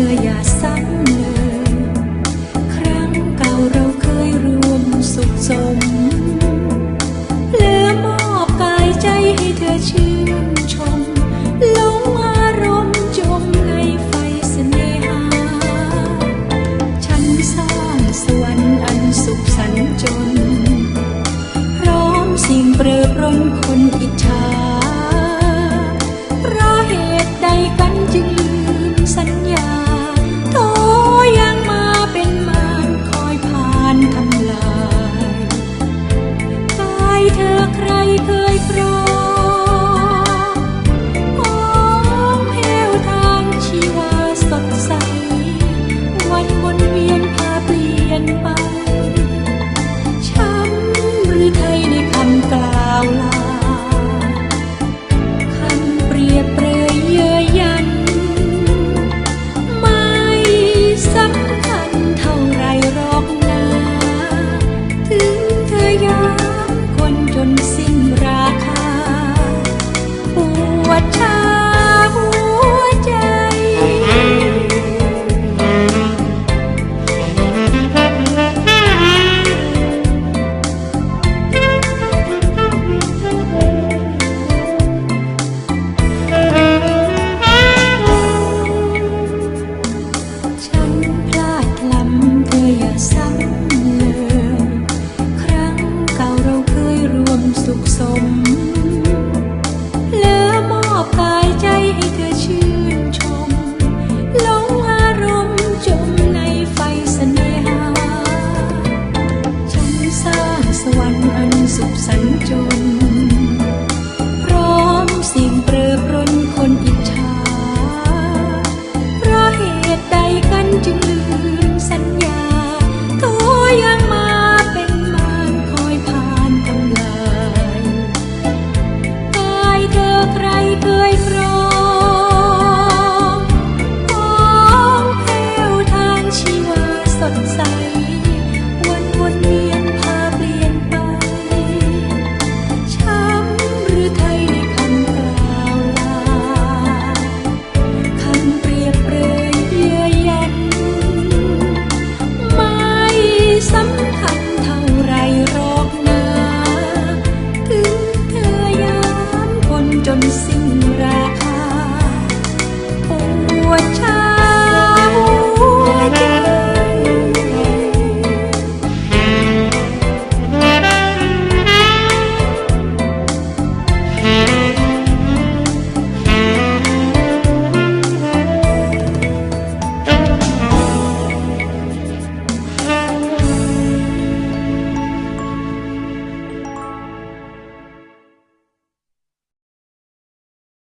ธออย่าซ้ำเลย ครั้งเก่าเราเคยรวมสุขสมลืมมอบกายใจให้เธอชื่นชมลงอารมณ์จมในไฟเสน่หา ฉันสร้างสวรรค์อันสุขสันจน Cục.